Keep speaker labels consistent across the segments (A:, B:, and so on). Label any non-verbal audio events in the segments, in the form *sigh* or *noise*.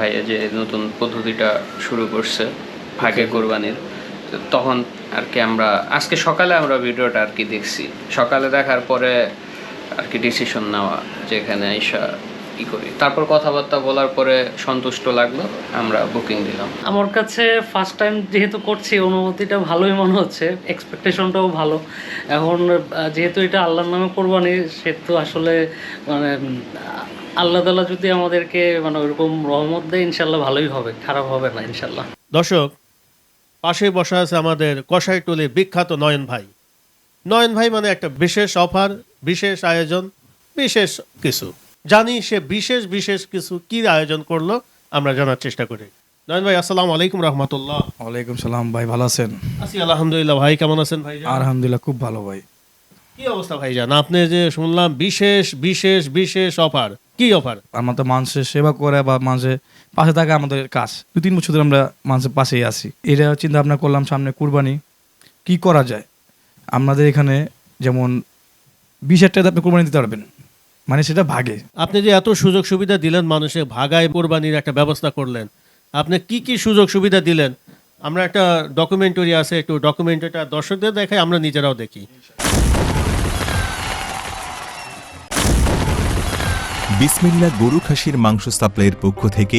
A: ভাইয়া যে নতুন পদ্ধতিটা শুরু করছে ভাগে কোরবানির তো তখন আর কি আমরা আজকে সকালে আমরা ভিডিওটা আর কি দেখছি। সকালে দেখার পরে আর কি ডিসিশন নেওয়া যেখানে আইসা ই করি? তারপর কথাবার্তা বলার পরে সন্তুষ্ট লাগল আমরা বুকিং দিলাম।
B: আমার কাছে ফার্স্ট টাইম যেহেতু করছি অনুভূতিটা ভালোই মনে হচ্ছে এক্সপেকটেশনটাও ভালো। এখন যেহেতু এটা আল্লাহর নামে কোরবানি সেহেতু আসলে মানে আল্লাহ তালা যদি আমাদেরকে মানে ওইরকম রহমত দেয় ইনশাল্লাহ ভালোই হবে খারাপ হবে না ইনশাল্লাহ
C: দর্শক পাশে বসা আছে আমাদের কষাইটুলি বিখ্যাত নয়ন ভাই। নয়ন ভাই মানে একটা বিশেষ অফার বিশেষ আয়োজন বিশেষ কিছু। জানি সে বিশেষ বিশেষ কিছু কি আয়োজন করল আমরা জানার চেষ্টা করি। নয়ন ভাই আসসালামু আলাইকুম রহমতুল্লাহ।
D: ওয়ালাইকুম সালাম ভাই ভালো আছেন?
C: আছি আলহামদুলিল্লাহ। ভাই কেমন আছেন ভাই
D: আলহামদুলিল্লাহ খুব ভালো ভাই।
C: কি অবস্থা ভাইজান? আপনি যে শুনলাম বিশেষ বিশেষ বিশেষ অফার। কি অফার?
D: আমরা তো মানুষের সেবা করে বা মানুষের পাশে থাকা আমাদের কাজ। দু তিন বছর ধরে আমরা মানুষের পাশেই আছি। এটা চিন্তা ভাবনা করলাম সামনে কুরবানি। কি করা যায়? আপনাদের এখানে যেমন বিশ হাজার টাকা আপনি কুরবানি দিতে পারবেন। মানে সেটা ভাগে।
C: আপনি যে এত সুযোগ সুবিধা দিলেন মানুষের ভাগায় কোরবানির একটা ব্যবস্থা করলেন, আপনি কি কি সুযোগ সুবিধা দিলেন? আমরা একটা ডকুমেন্টারি আছে, একটু ডকুমেন্টারিটা দর্শকদের দেখাই, আমরা নিজেরাও দেখি।
E: বিসমিল্লা গরু খাসির মাংস সাপ্লাইয়ের পক্ষ থেকে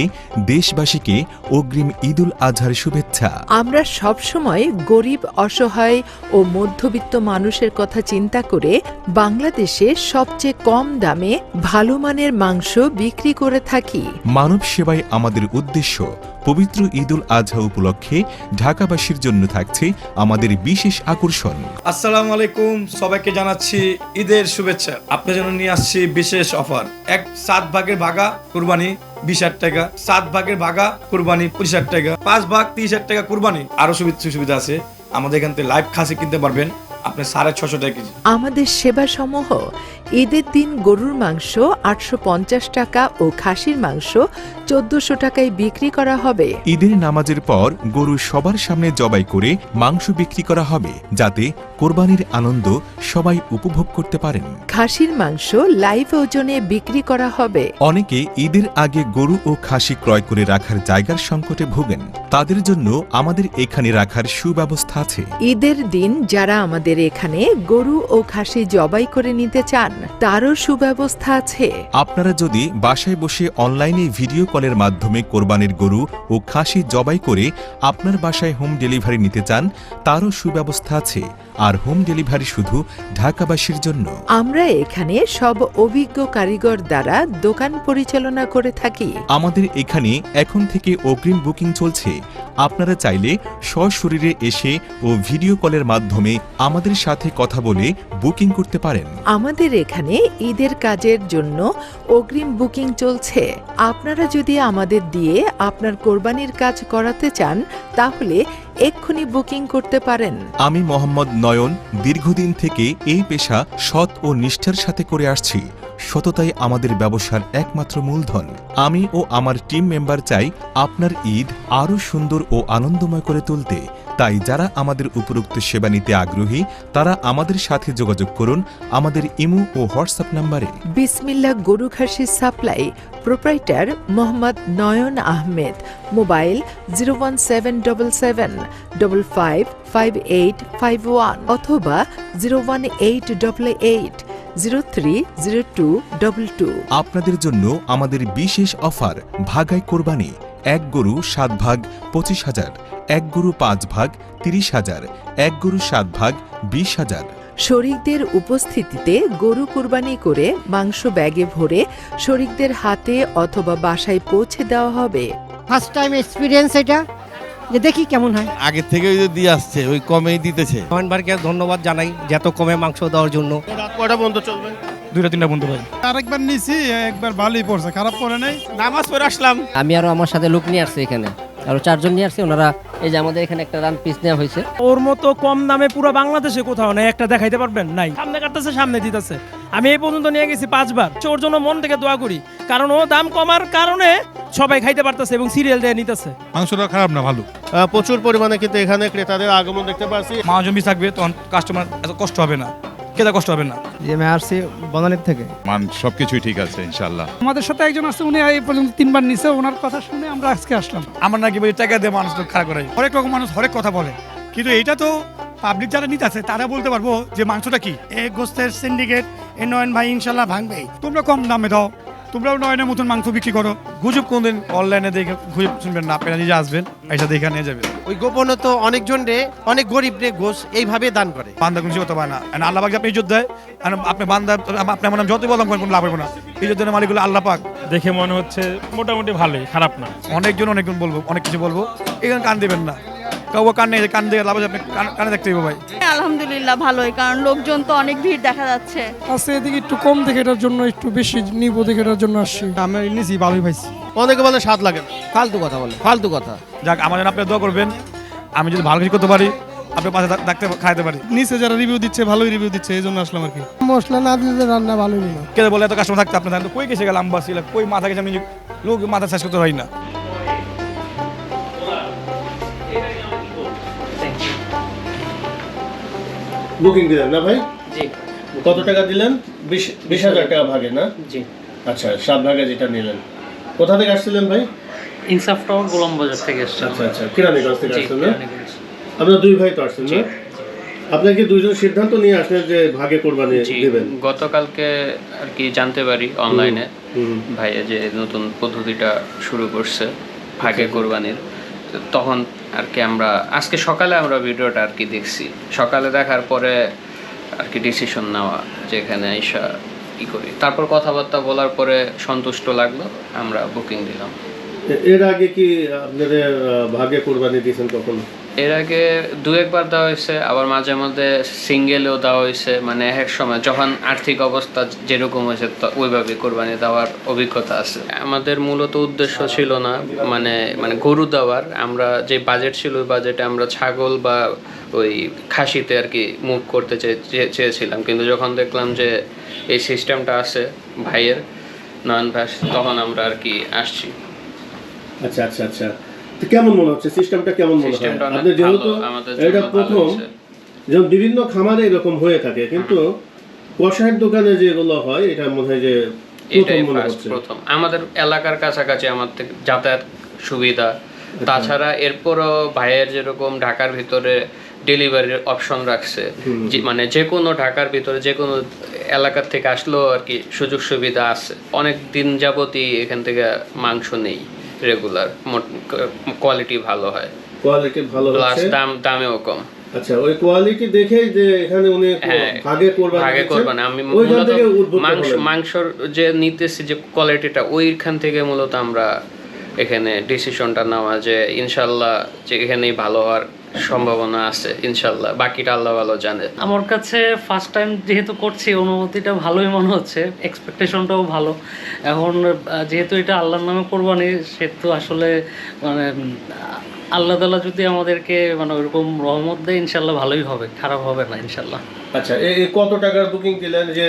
E: দেশবাসীকে অগ্রিম ঈদুল আজহার শুভেচ্ছা।
F: আমরা সবসময় গরিব অসহায় ও মধ্যবিত্ত মানুষের কথা চিন্তা করে বাংলাদেশে সবচেয়ে কম দামে ভালো মানের মাংস বিক্রি করে থাকি।
E: মানব সেবাই আমাদের উদ্দেশ্য। পবিত্র ঈদুল আজহা উপলক্ষে ঢাকাবাসীর জন্য থাকছে আমাদের বিশেষ আকর্ষণ।
D: আসসালামু আলাইকুম সবাইকে জানাচ্ছি ঈদের শুভেচ্ছা। আপনার জন্য নিয়ে আসছি বিশেষ অফার। এক সাত ভাগের ভাগা কুরবানি বিশ হাজার টাকা, সাত ভাগের ভাগা কুরবানি পঁচিশ হাজার টাকা, পাঁচ ভাগ তিরিশ হাজার টাকা কুরবানি। আরও সুবিধা সুবিধা আছে। আমাদের এখান থেকে লাইভ খাসি কিনতে পারবেন। আপনি সাড়ে ছশো টাকা কেজি।
F: আমাদের সেবাসমূহ ঈদের দিন গরুর মাংস আটশো পঞ্চাশ টাকা ও খাসির মাংস চোদ্দশো টাকায় বিক্রি করা হবে।
E: ঈদের নামাজের পর গরু সবার সামনে জবাই করে মাংস বিক্রি করা হবে যাতে কোরবানির আনন্দ সবাই উপভোগ করতে পারেন।
F: খাসির মাংস লাইভ ওজনে বিক্রি করা হবে।
E: অনেকে ঈদের আগে গরু ও খাসি ক্রয় করে রাখার জায়গার সংকটে ভোগেন। তাদের জন্য আমাদের এখানে রাখার সুব্যবস্থা আছে।
F: ঈদের দিন যারা আমাদের এখানে গরু ও খাসি জবাই করে নিতে চান তারও সুব্যবস্থা আছে।
E: আপনারা যদি বাসায় বসে অনলাইনে ভিডিও কলের মাধ্যমে কোরবানির গরু ও খাসি জবাই করে আপনার বাসায় হোম ডেলিভারি নিতে চান তারও সুব্যবস্থা আছে। আর হোম ডেলিভারি শুধু ঢাকাবাসীর জন্য।
F: আমরা এখানে সব অভিজ্ঞ কারিগর দ্বারা দোকান পরিচালনা করে থাকি।
E: আমাদের এখানে এখন থেকে অগ্রিম বুকিং চলছে। আপনারা চাইলে সশরীরে এসে ও ভিডিও কলের মাধ্যমে আমাদের সাথে কথা বলে বুকিং করতে পারেন।
F: আমাদের এখানে ঈদের কাজের জন্য অগ্রিম বুকিং চলছে। আপনারা যদি আমাদের দিয়ে আপনার কোরবানির কাজ করাতে চান তাহলে এক্ষুনি বুকিং করতে পারেন।
E: আমি মোহাম্মদ নয়ন দীর্ঘদিন থেকে এই পেশা সৎ ও নিষ্ঠার সাথে করে আসছি। সততাই আমাদের ব্যবসার একমাত্র মূলধন। আমি ও আমার টিম মেম্বার চাই আপনার ঈদ আরও সুন্দর ও আনন্দময় করে তুলতে। তাই যারা আমাদের উপরোক্ত সেবা নিতে আগ্রহী, তারা আমাদের সাথে যোগাযোগ করুন আমাদের ইমো ও হোয়াটসঅ্যাপ নাম্বারে।
F: বিসমিল্লা গরু খাসি supply, proprietor Mohammad Nayan Ahmed. Mobile zero one seven double seven double five five eight five one অথবা zero one eight double eight. Zero three zero two double two.
E: আপনাদের জন্য আমাদের বিশেষ অফার ভাগাই কোরবানি এক গরু সাত ভাগ পঁচিশ হাজার এক গরু পাঁচ ভাগ তিরিশ হাজার এক গরু সাত ভাগ বিশ হাজার।
F: শরিকদের উপস্থিতিতে গরু কুরবানি করে মাংস ব্যাগে ভরে শরিকদের হাতে অথবা বাসায় পৌঁছে দেওয়া হবে।
G: ফার্স্ট টাইম এক্সপিরিয়েন্স এটা? যে দেখি কেমন হয়।
H: আগের থেকে ওই যে দিয়ে আসছে ওই কমেই দিতেছে।
G: মোহন ভাইকে ধন্যবাদ জানাই যে এত কমে মাংস দেওয়ার জন্য।
C: রাত কয়টা বন্ধ চলবে?
D: দুইটা তিনটা বন্ধু ভাই।
I: আরেকবার নিছি একবার ভালোই পড়ছে খারাপ পড়ে নাই।
H: নামাজ পড়ে আসলাম।
J: আমি আরও আমার সাথে লোক নিয়ে আসছি এখানে। আরও চারজন নিয়ে আসছি ওনারা এই যে আমাদের এখানে একটা রান পিস নেওয়া হয়েছে।
K: ওর মতো কম দামে পুরো বাংলাদেশে কোথাও নেই একটা দেখাইতে পারবেন? নাই। সামনে কাটতেছে সামনে দিতেছে। আমি এই পর্যন্ত নিয়ে গেছি পাঁচবার। ওর জন্য মন থেকে দোয়া করি। কারণ ও দাম কমার কারণে সবাই খাইতে পারতেছে এবং সিরিয়াল দিয়ে নিতেছে।
I: মাংসটা খারাপ না ভালো?
C: আহ, প্রচুর পরিমাণে কিন্তু এখানে ক্রেতাদের আগমন দেখতে পাচ্ছি
D: মা জমি থাকবে তখন কাস্টমার এত কষ্ট হবে না। খেতে কষ্ট হবে না।
K: যে আমি আসছি বনানীর থেকে।
I: মান সবকিছুই ঠিক আছে ইনশাল্লাহ
K: আমাদের সাথে একজন আছে উনি এই পর্যন্ত তিনবার নিছে ওনার কথা শুনে আমরা আজকে আসলাম।
D: আমার নাকি বলি টাকা দিয়ে মানুষ খারাপ করে।
I: হরেক রকম মানুষ হরেক কথা বলে। কিন্তু এইটা তো পাবলিক যারা নিতে আছে তারা বলতে পারব যে মাংসটা কি? এ গোস্তের সিন্ডিকেট এই নয়ন ভাই ইনশাল্লাহ ভাঙবেই তোমরা কম দামে দাও। তোমরাও নয়নের মতন মাংস বিক্রি করো।
D: গুজব কোনদিন অনলাইনে দেখে গুজব শুনবেন না আপনারা নিজে আসবেন এসে দেখে নিয়ে যাবেন।
H: ওই গোপনে তো অনেকজন রে অনেক গরিব রে গোস এইভাবে দান করে।
D: বান্দা কোনো করতে পারে না। আর আল্লাহ পাক আপনি ইজ্জত দেয় আর আপনি বান্দা আপনি আমার নাম যতই বললাম কোনো লাভ হবে না। ইজ্জত দেওয়ার মালিকগুলো আল্লাহ পাক।
I: দেখে মনে হচ্ছে মোটামুটি ভালোই খারাপ না।
D: অনেকজন অনেকজন বলব অনেক কিছু বলব এখানে কান দিবেন না। কান নেই কান দিয়ে লাভ আপনি কানে দেখতে ভাই।
L: আলহামদুলিল্লাহ ভালোই কারণ লোকজন তো অনেক ভিড় দেখা যাচ্ছে।
K: এদিকে একটু কম দেখে এটার জন্য একটু বেশি নিব দেখে এটার জন্য আসছি।
H: আমি নিছি ভালোই পাইছি।
C: অনেকে বলে স্বাদ লাগে না।
J: ফালতু কথা বলে। ফালতু কথা।
D: যাক আমার জন্য আপনি দোয়া করবেন। আমি যদি ভালো কিছু করতে পারি আপনার পাশে থাক- থাকতে খাইতে পারি।
I: নিচে যারা রিভিউ দিচ্ছে ভালোই রিভিউ দিচ্ছে এই জন্য আসলাম আর কি।
K: মশলা না দিলে রান্না ভালোই না
D: কে বলে এত কাস্টমার থাকতে আপনার? কই গেছে গেলাম বাস কই মাথা গেছে আমি লোক মাথা শেষ করতে পারি না।
C: বুকিং দিলেন না ভাই?
B: জি।
C: কত টাকা দিলেন? বিশ বিশ হাজার টাকা ভাগে না?
B: জি।
C: আচ্ছা সাত ভাগে যেটা নিলেন। কোথা থেকে আসছিলেন ভাই?
B: ইনসাফ টাওয়ার গোলাম বাজার থেকে এসছে
C: আচ্ছা আচ্ছা কিরানীগঞ্জ থেকে আসছেন না? আপনার দুই ভাই তো আসছেন না? আপনার কি দুইজন সিদ্ধান্ত নিয়ে আসলেন যে ভাগে কোরবানি দিবেন?
A: গতকালকে আর কি জানতে পারি অনলাইনে। ভাইয়া যে নতুন পদ্ধতিটা শুরু করছে ভাগে কোরবানির। তো তখন আর কি আমরা, আজকে সকালে আমরা ভিডিওটা আর কি দেখছি। সকালে দেখার পরে আর কি ডিসিশন নেওয়া, যেখানে আইসা ই করি। তারপর কথাবার্তা বলার পরে সন্তুষ্ট লাগল, আমরা বুকিং দিলাম।
C: এর আগে কি আপনাদের ভাগে কোরবানি দিয়েছেন কখন?
A: এর আগে দু একবার দেওয়া হয়েছে, আবার মাঝে মধ্যে সিঙ্গেলেও দেওয়া হয়েছে। মানে এক সময় যখন আর্থিক অবস্থা যেরকম হয়েছে ওইভাবে কোরবানি দেওয়ার অভিজ্ঞতা আছে। আমাদের মূলত উদ্দেশ্য ছিল না মানে মানে গরু দেওয়ার। আমরা যে বাজেট ছিল, ওই বাজেটে আমরা ছাগল বা ওই খাসিতে আর কি মুভ করতে চেয়েছিলাম। কিন্তু যখন দেখলাম যে এই সিস্টেমটা আছে ভাইয়ের নয়ন ভাস তখন আমরা আর কি আসছি।
C: আচ্ছা আচ্ছা আচ্ছা। কেমন মনে হচ্ছে? সিস্টেমটা কেমন মনে হয়? আপনি যেহেতু এটা প্রথম যেমন বিভিন্ন খামারে এরকম হয়ে থাকে কিন্তু কষায়ের দোকানে যেগুলো হয় এটা মনে হয় যে প্রথম
A: এটাই ফার্স্ট প্রথম। আমাদের এলাকার কাছাকাছি যাতায়াত সুবিধা। তাছাড়া এরপরও ভাইয়ের যেরকম ঢাকার ভিতরে ডেলিভারির অপশন রাখছে মানে যে কোনো ঢাকার ভিতরে যে কোনো এলাকার থেকে আসলেও আর কি সুযোগ সুবিধা আছে। অনেক দিন যাবতই এখান থেকে মাংস নেই। রেগুলার কোয়ালিটি ভালো হয়।
C: কোয়ালিটি ভালো
A: প্লাস দাম দামেও কম।
C: আচ্ছা ওই কোয়ালিটি দেখে যে এখানে উনি
A: হ্যাঁ,
C: ভাগে কোরবানি
A: ভাগে করবেন। আমি মূলত মাংস মাংসর যে নিতেছি যে কোয়ালিটিটা ওইখান থেকে মূলত আমরা এখানে ডিসিশনটা নেওয়া যে ইনশাল্লাহ যে এখানেই ভালো হওয়ার সম্ভাবনা আছে, ইনশাল্লাহ। বাকিটা আল্লাহ ভালো জানে।
B: আমার কাছে ফার্স্ট টাইম যেহেতু করছি, অনুভূতিটা ভালোই মনে হচ্ছে এক্সপেকটেশনটাও ভালো। এখন যেহেতু এটা আল্লাহর নামে করবানি, সে তো আসলে মানে আল্লাহ তালা যদি আমাদেরকে মানে ওইরকম রহমত দেয় ইনশাল্লাহ ভালোই হবে খারাপ হবে না ইনশাল্লাহ
C: আচ্ছা এই কত টাকার বুকিং দিলেন? যে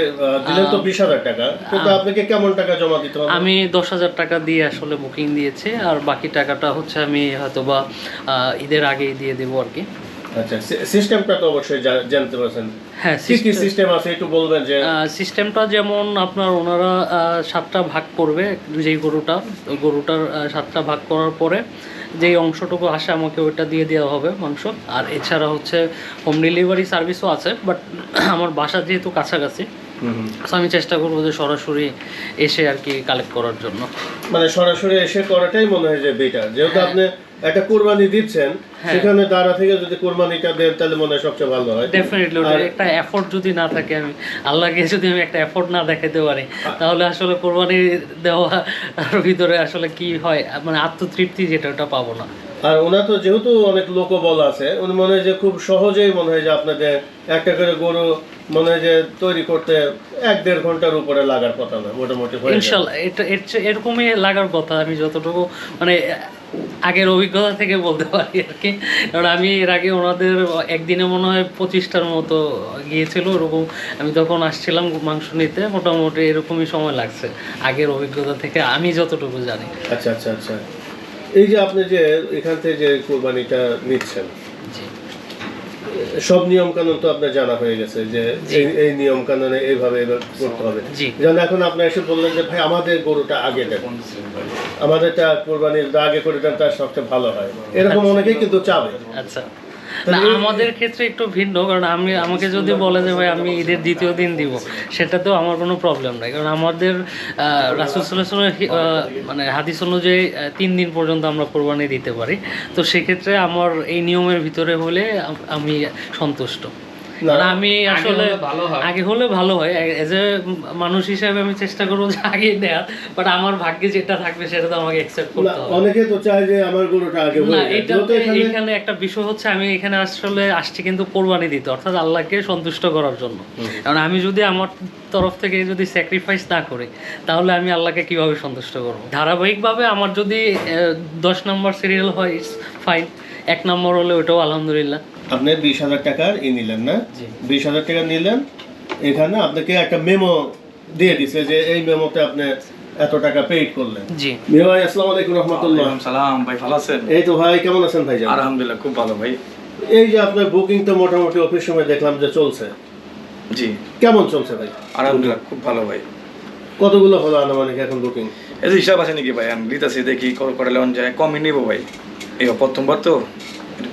C: দিলেন তো বিশ হাজার টাকা। কিন্তু আপনাকে কেমন টাকা জমা দিতে হবে?
B: আমি দশ হাজার টাকা দিয়ে আসলে বুকিং দিয়েছি আর বাকি টাকাটা হচ্ছে আমি হয়তো বা ঈদের আগেই দিয়ে দেবো আর কি।
C: আচ্ছা সিস্টেমটা তো অবশ্যই জানতে পারছেন।
B: হ্যাঁ
C: কি কি সিস্টেম আছে একটু বলবেন যে
B: সিস্টেমটা যেমন আপনার ওনারা সাতটা ভাগ করবে যেই গরুটা ওই গরুটার সাতটা ভাগ করার পরে যেই অংশটুকু আসে আমাকে ওইটা দিয়ে দেওয়া হবে মাংস আর এছাড়া হচ্ছে হোম ডেলিভারি সার্ভিসও আছে বাট *clears throat* আমার বাসা যেহেতু কাছাকাছি সো আমি চেষ্টা করব যে সরাসরি এসে আর কি কালেক্ট করার জন্য
C: মানে সরাসরি এসে করাটাই মনে হয় যে বেটার যেহেতু। আপনি একটা কোরবানি দিচ্ছেন সেখানে দাঁড়া থেকে যদি কোরবানিটা দেন তাহলে মনে হয় সবচেয়ে ভালো হয়।
B: ডেফিনেটলি ওটা একটা এফোর্ট যদি না থাকে আমি আল্লাহকে যদি আমি একটা এফোর্ট না দেখাতে পারি তাহলে আসলে কোরবানি দেওয়ার ভিতরে আসলে কি হয় মানে আত্মতৃপ্তি যেটা ওটা পাবো না।
C: আর ওনার তো যেহেতু অনেক লোকবল আছে উনি মনে হয় যে খুব সহজেই মনে হয় যে আপনাদের একটা করে গরু মনে হয় যে তৈরি করতে এক দেড় ঘণ্টার উপরে লাগার কথা না মোটামুটি হয়ে
B: ইনশাল্লাহ এটা এরকমই লাগার কথা আমি যতটুকু মানে আগের অভিজ্ঞতা থেকে বলতে পারি আর কি। কারণ আমি এর আগে ওনাদের একদিনে মনে হয় পঁচিশটার মতো গিয়েছিল, ওরকম আমি তখন আসছিলাম মাংস নিতে, মোটামুটি এরকমই সময় লাগছে আগের অভিজ্ঞতা থেকে, আমি যতটুকু জানি।
C: আচ্ছা আচ্ছা আচ্ছা। এই যে আপনি যে এখান থেকে যে কোরবানিটা নিচ্ছেন সব নিয়ম কানুন তো আপনার জানা হয়ে গেছে যে এই এই নিয়ম কানুনে এইভাবে করতে হবে। যেমন এখন আপনি এসে বললেন যে ভাই আমাদের গরুটা আগে দেন। আমাদেরটা কোরবানির আগে করে দেন তার সবচেয়ে ভালো হয়। এরকম অনেকেই কিন্তু চাবে।
B: আচ্ছা। না, আমাদের ক্ষেত্রে একটু ভিন্ন, কারণ আমি, আমাকে যদি বলে যে, ভাই, আমি ঈদের দ্বিতীয় দিন দিব, সেটাতেও আমার কোনো প্রবলেম নাই। কারণ আমাদের রাসুল মানে হাদিস অনুযায়ী তিন দিন পর্যন্ত আমরা কোরবানি দিতে পারি। তো সেক্ষেত্রে আমার এই নিয়মের ভিতরে হলে আমি সন্তুষ্ট। আমি
A: আগে
B: আসলে
A: হলে ভালো হয়।
B: আগে হলে ভালো হয়। এজ এ মানুষ হিসাবে আমি চেষ্টা করব যে আগে দেওয়ার বাট আমার ভাগ্যে যেটা থাকবে সেটা তো আমাকে অ্যাকসেপ্ট করতে হবে।
C: অনেকে তো চায় যে আমার গরুটা আগে
B: না এটা
C: এখানে
B: একটা বিষয় হচ্ছে আমি এখানে আসলে আসছি কিন্তু কোরবানি দিতে অর্থাৎ আল্লাহকে সন্তুষ্ট করার জন্য। কারণ আমি যদি আমার তরফ থেকে যদি স্যাক্রিফাইস না করি তাহলে আমি আল্লাহকে কীভাবে সন্তুষ্ট করব? ধারাবাহিকভাবে আমার যদি আহ, দশ নম্বর সিরিয়াল হয় ফাইন এক নম্বর হলে ওটাও আলহামদুলিল্লাহ।
C: আপনি বিশ হাজার টাকার ই নিলেন না? বিশ হাজার টাকা নিলেন এখানে আপনাকে একটা মেমো দিয়ে দিছে যে এই মেমোতে আপনি এত টাকা পেইড করলেন।
B: জি।
C: মিয়া ভাই আসসালামু আলাইকুম রহমতুল্লাহ।
D: সালাম ভাই ভালো আছেন?
C: এই তো ভাই কেমন আছেন ভাই
D: আলহামদুলিল্লাহ খুব ভালো ভাই।
C: এই যে আপনার বুকিং তো মোটামুটি অফিস সময় দেখলাম যে চলছে।
D: জি।
C: কেমন চলছে ভাই?
D: আলহামদুলিল্লাহ খুব ভালো ভাই।
C: কতগুলো হলো আনুমানিক এখন বুকিং
D: এই যে হিসাব আছে নাকি ভাই? আমি দিতেছি দেখি কল করে লেন যায় কমই নিব ভাই। এই প্রথমবার তো।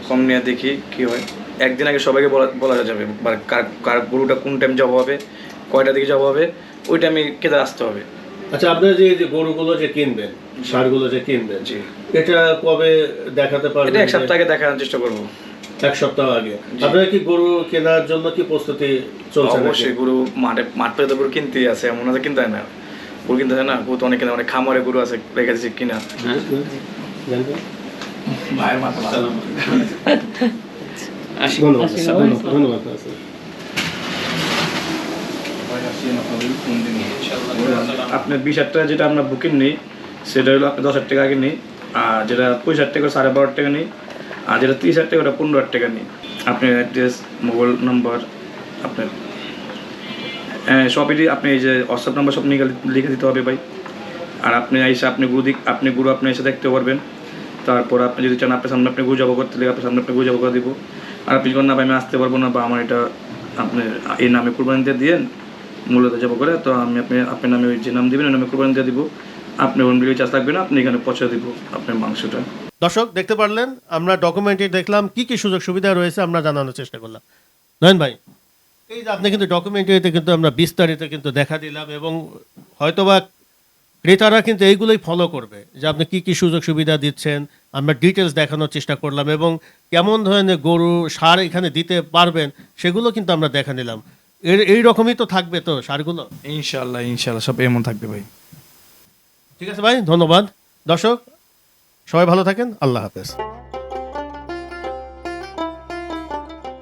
D: কম নিয়ে দেখি কি হয়। একদিন আগে সবাইকে বলা বলা যাবে বা কার কার গরুটা কোন টাইম যাওয়া হবে কয়টা দিকে যাওয়া হবে ওই টাইমে কেটে আসতে হবে।
C: আচ্ছা আপনার যে যে গরুগুলো যে কিনবেন সারগুলো যে কিনবেন
D: জি।
C: এটা কবে দেখাতে পারবেন
D: এটা এক সপ্তাহ আগে দেখানোর চেষ্টা করব।
C: এক সপ্তাহ আগে। আপনারা কি গরু কেনার জন্য কি প্রস্তুতি চলছে?
D: অবশ্যই গরু মাঠে মাঠ পেতে গরু কিনতেই আছে এমন আছে কিনতে হয় না। গরু কিনতে হয় না গরু তো অনেক কিনে অনেক খামারে গরু আছে রেখে দিচ্ছে কিনা। মাথা
C: ধন্যবাদ ধন্যবাদ।
D: আপনার বিশ হাজার টাকা যেটা আমরা বুকিং নিই সেটা হলো আপনি দশ হাজার টাকা আগে নিই আর যেটা পঁচিশ হাজার টাকা সাড়ে বারো হাজার টাকা নিই আর যেটা তিরিশ হাজার টাকা ওটা পনেরো হাজার টাকা নিই। আপনার অ্যাড্রেস মোবাইল নাম্বার আপনার সবই আপনি এই যে হোয়াটসঅ্যাপ নাম্বার সব নিয়ে লিখে দিতে হবে ভাই। আর আপনি এসে আপনি গুরু দিক আপনি গুরু আপনি এসে দেখতে পারবেন। তারপর আপনি যদি চান আপনার সামনে আপনি গুরু জব করতে আপনার সামনে আপনি গুরু জব করে দিব। আর আপনি যদি না আমি আসতে পারব না বা আমার এটা আপনি এই নামে কোরবানি দিয়ে দিয়েন, মূলত যাব করে, তো আমি আপনি, আপনার নামে ওই যে নাম দিবেন, ওই নামে কোরবানি দিয়ে দিব। আপনি হোম ডেলিভারি চার্জ লাগবে না, আপনি এখানে পৌঁছে দিব আপনার মাংসটা।
C: দর্শক, দেখতে পারলেন, আমরা ডকুমেন্টে দেখলাম, কি কি সুযোগ সুবিধা রয়েছে আমরা জানানোর চেষ্টা করলাম। নয়ন ভাই, এই যে আপনি কিন্তু ডকুমেন্টারিতে কিন্তু আমরা বিস্তারিত কিন্তু দেখা দিলাম এবং হয়তোবা ক্রেতারা কিন্তু এইগুলোই ফলো করবে যে আপনি কি কি সুযোগ সুবিধা দিচ্ছেন আমরা ডিটেলস দেখানোর চেষ্টা করলাম এবং কেমন ধরনের গরু সার এখানে দিতে পারবেন সেগুলো কিন্তু আমরা দেখা নিলাম। এর এই রকমই তো থাকবে তো সারগুলো?
D: ইনশাল্লাহ ইনশাল্লাহ সব এমন থাকবে ভাই।
C: ঠিক আছে ভাই ধন্যবাদ। দর্শক সবাই ভালো থাকেন আল্লাহ হাফেজ।